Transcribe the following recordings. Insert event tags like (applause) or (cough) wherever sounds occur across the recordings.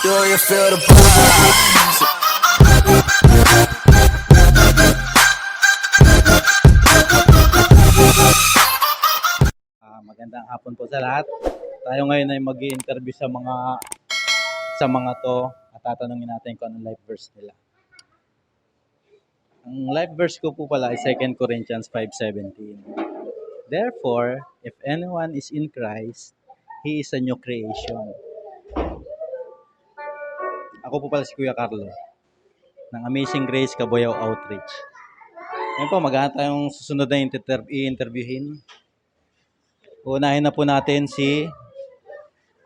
You feel the? Ah, magandang hapon po sa lahat. Tayo ngayon ay mag interview sa mga sa mga to at tatanungin natin kung anong life verse nila. Ang life verse ko po pala ay 2 Corinthians 5.17. Therefore, if anyone is in Christ, he is a new creation. Ako po pala si Kuya Carlo ng Amazing Grace Kaboyaw Outreach. Ngayon po, maghanap tayong susunod na inter- i-interviewin. Unahin na po natin si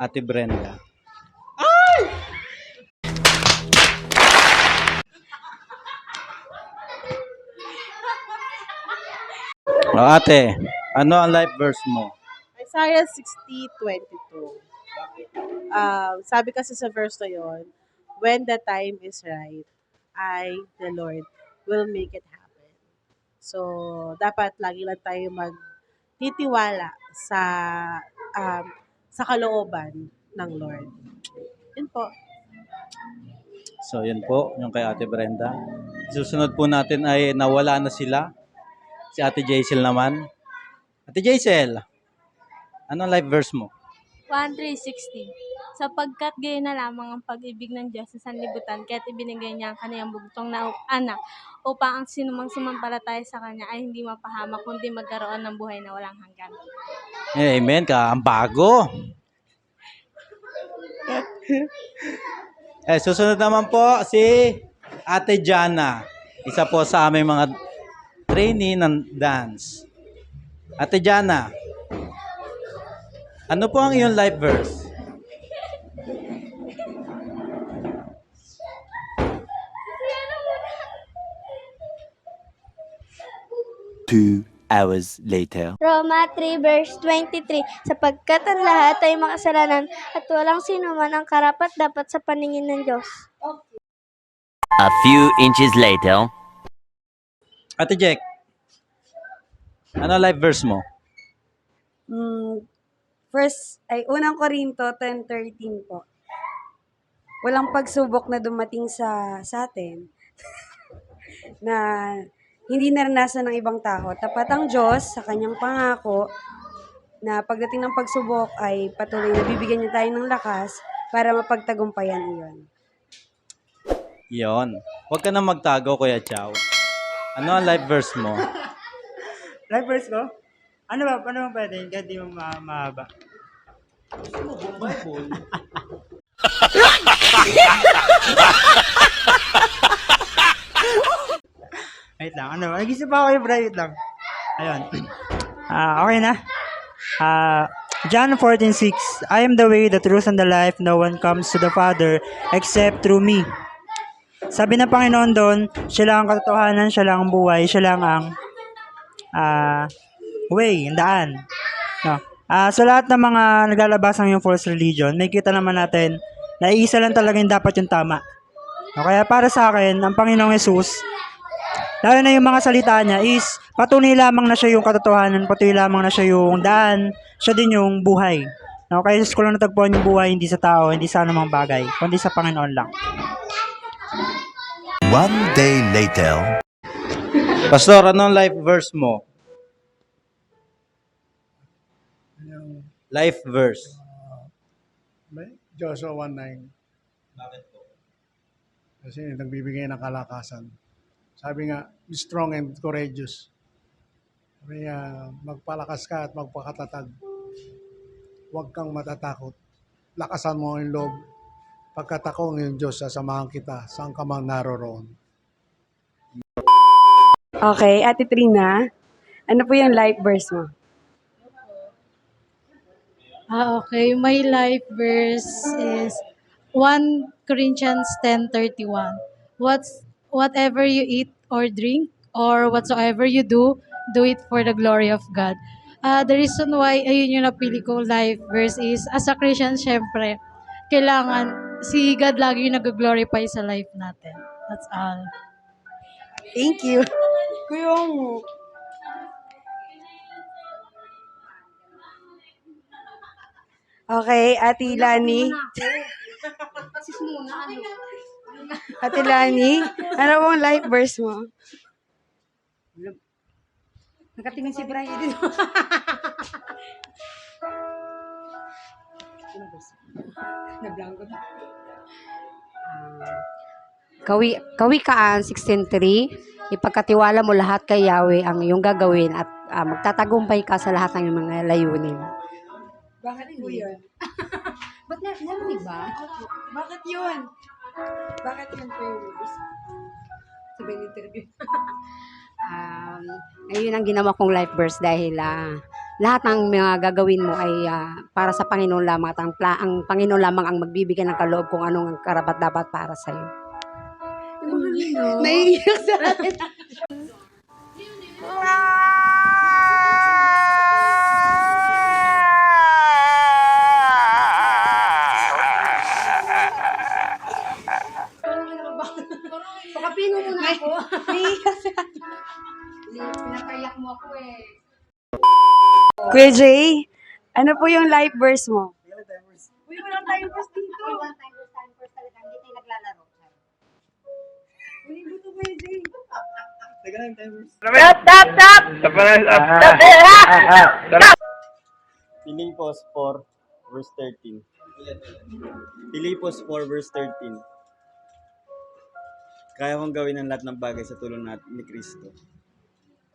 Ate Brenda. Ay! Oh, ate, ano ang life verse mo? Isaiah 60:22. Uh, sabi kasi sa verse na yon, when the time is right, I, the Lord, will make it happen. So, dapat lagi lang tayo magtitiwala sa um, sa kalooban ng Lord. Yun po. So, yun po, yung kay Ate Brenda. Susunod po natin ay nawala na sila. Si Ate Jaisel naman. Ate Jaisel, ano ang life verse mo? 1.3.16 Sapagkat gayon na lamang ang pag-ibig ng Diyos sa sanlibutan, kaya't ibinigay niya ang kaniyang bugtong na anak, upang ang sinumang sumampalataya sa Kanya ay hindi mapahamak, kundi magkaroon ng buhay na walang hanggan. Amen ka, ang bago. (laughs) eh, susunod naman po si Ate Jana. Isa po sa aming mga trainee ng dance. Ate Jana, ano po ang iyong life verse? Two hours later. Roma 3 verse 23, sapagkat ang lahat ay makasalanan at walang sino man ang karapat dapat sa paningin ng Diyos. A few inches later. Ate Jack, ano life verse mo? Mm, first, ay unang Korinto 10.13 po. Walang pagsubok na dumating sa, sa atin (laughs) na hindi naranasan ng ibang tao. Tapat ang Diyos sa kanyang pangako na pagdating ng pagsubok ay patuloy na bibigyan niya tayo ng lakas para mapagtagumpayan iyon. Yon. Huwag ka na magtago, Kuya Chow. Ano ang life verse mo? (laughs) Life verse ko? Ano ba? Paano ba pwede? Hindi di mo ma mahaba. (laughs) Wait lang. Ano? Nag-isip pa ako yung Wait lang. Ayun. (clears throat) Ah, okay na. Ah, John 14:6 I am the way, the truth, and the life. No one comes to the Father except through me. Sabi ng Panginoon doon, siya lang ang katotohanan, siya lang ang buhay, siya lang ang ah way, daan. No. Ah, sa lahat ng mga naglalabas ng yung false religion, may kita naman natin na isa lang talaga yung dapat yung tama. No, kaya para sa akin, ang Panginoong Yesus, lalo na yung mga salita niya is patunay lamang na siya yung katotohanan, patunay lamang na siya yung daan, siya din yung buhay. No, kaya ko lang natagpuan yung buhay hindi sa tao, hindi sa anumang bagay, kundi sa Panginoon lang. One day later. Pastor, ano ang life verse mo? Life verse. May- Joshua 1.9. Bakit po? Kasi nagbibigay ng kalakasan. Sabi nga, be strong and courageous. Sabi nga, magpalakas ka at magpakatatag. Huwag kang matatakot. Lakasan mo ang loob. Pagkat ako iyong Diyos, sasamahan kita saan ka mang naroroon. Okay, Ate Trina, ano po yung life verse mo? Ah, okay. My life verse is 1 Corinthians 10:31. What's whatever you eat or drink or whatsoever you do, do it for the glory of God. Ah, the reason why ayun yung napili ko life verse is as a Christian, syempre, kailangan si God lagi yung nag-glorify sa life natin. That's all. Thank you. Kuya mo. Okay, Ate Lani. Sis muna, ano? Ate Lani, ano pong life verse mo? Nakatingin si Brian dito. Nablanko na. Kawi, Kawikaan 16.3, ipagkatiwala mo lahat kay Yahweh ang iyong gagawin at ah, magtatagumpay ka sa lahat ng iyong mga layunin. Bakit po yun? Ba't na, narinig ba? Bakit yun? Bakit yun po yung verse? Sabi ng interview. (laughs) um, ayun ang ginawa kong life verse dahil ah, lahat ng mga gagawin mo ay ah, para sa Panginoon lamang at ang, pla- ang Panginoon lamang ang magbibigay ng kaloob kung anong ang karapat dapat para sa iyo. Naiiyak sa atin. (laughs) Kuya Jay, ano po yung life verse mo? Uy, walang time verse dito. Walang time verse, time verse talaga. Hindi tayo naglalaro. Uy, buto Kuya Jay. Pilipos 4 verse 13. Pilipos 4 verse 13. Kaya kong gawin ang lahat ng bagay sa tulong natin ni Kristo.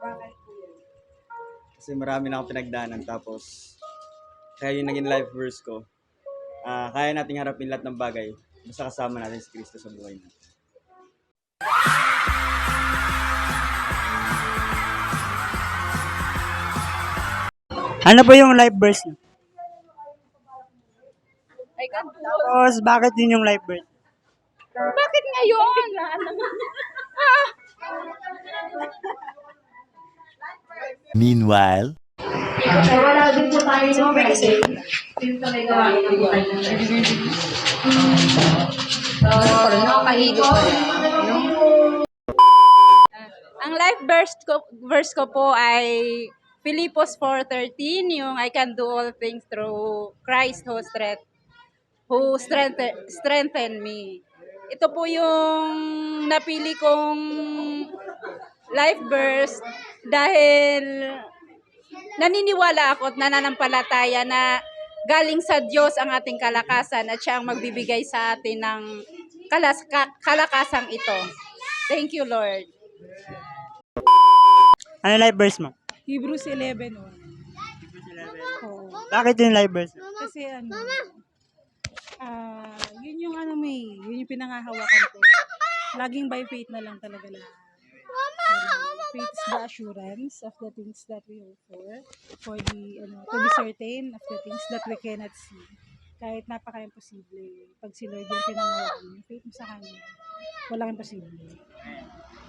Bakit? Kasi marami na akong pinagdaanan tapos kaya yung naging life verse ko. Ah, kaya nating harapin lahat ng bagay basta kasama natin si Kristo sa buhay natin. Ano po yung life verse niyo? Tapos, bakit yun yung life verse? Bakit ngayon? (laughs) (laughs) Meanwhile, Ang life verse ko, verse ko po ay Filipos 4.13, yung I can do all things through Christ who, strength, who strengthen, strengthen me. Ito po yung napili kong life verse dahil naniniwala ako at nananampalataya na galing sa Diyos ang ating kalakasan at siya ang magbibigay sa atin ng kalas, ka- kalakasang ito. Thank you, Lord. Ano life verse mo? Hebrews 11, oh. Oo. Bakit yung life verse? Kasi ano, ah, yun yung ano may, yun yung pinangahawakan ko. Laging by faith na lang talaga na. Is the assurance of the things that we hope for, for the, ano, to be certain of the things that we cannot see. Kahit napaka-imposible, pag si Lord yung pinangahawakan, yung faith mo sa Kanya, walang imposible.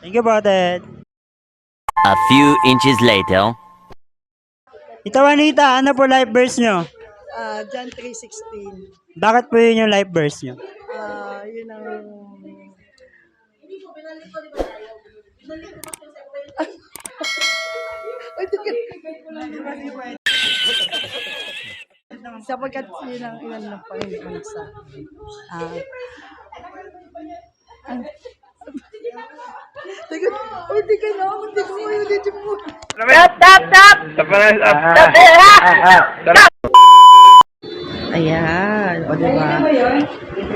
Thank you, brother. a few inches later. Ito, Anita, ano po life verse nyo? Ah, John 3.16. Bakit po yun yung life verse nyo? Ah, yun ang... Sapagkat yun ang ilan ng Panginoon sa akin. Ah, ah, Teka, uy, teka na, hindi ko kayo dito mo. Ayan, o diba?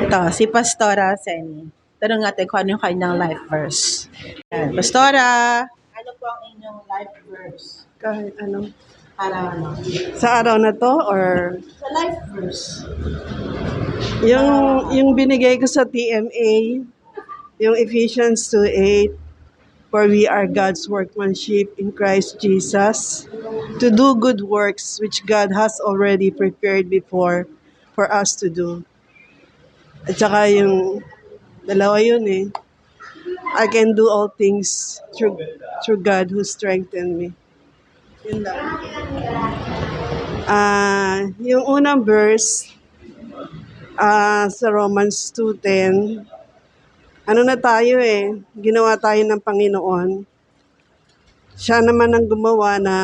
Ito, si Pastora Seni. Tanong natin kung ano yung kanyang life verse. Ayan, Pastora! Ano po ang inyong life verse? kahit ano. Para ano? Sa araw na to or Sa life verse. yung yung binigay ko sa TMA, yung Ephesians 2:8 for we are God's workmanship in Christ Jesus to do good works which God has already prepared before for us to do. At saka yung dalawa yun eh. I can do all things through through God who strengthened me. Yun lang. Ah, yung unang verse ah sa Romans 2.10, ano na tayo eh, ginawa tayo ng Panginoon. Siya naman ang gumawa na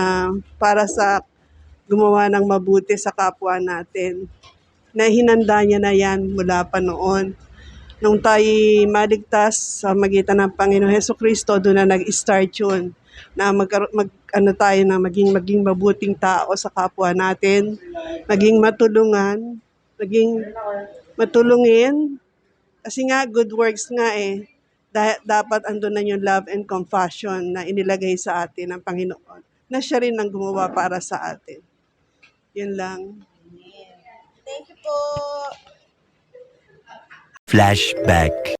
para sa gumawa ng mabuti sa kapwa natin. na hinanda niya na yan mula pa noon. Nung tayo maligtas sa magitan ng Panginoon Heso Kristo, doon na nag-start yun. Na mag, mag, ano tayo na maging, maging mabuting tao sa kapwa natin, maging matulungan, maging matulungin. Kasi nga, good works nga eh. Da- dapat andun na yung love and compassion na inilagay sa atin ng Panginoon. Na siya rin ang gumawa para sa atin. Yun lang. Flashback.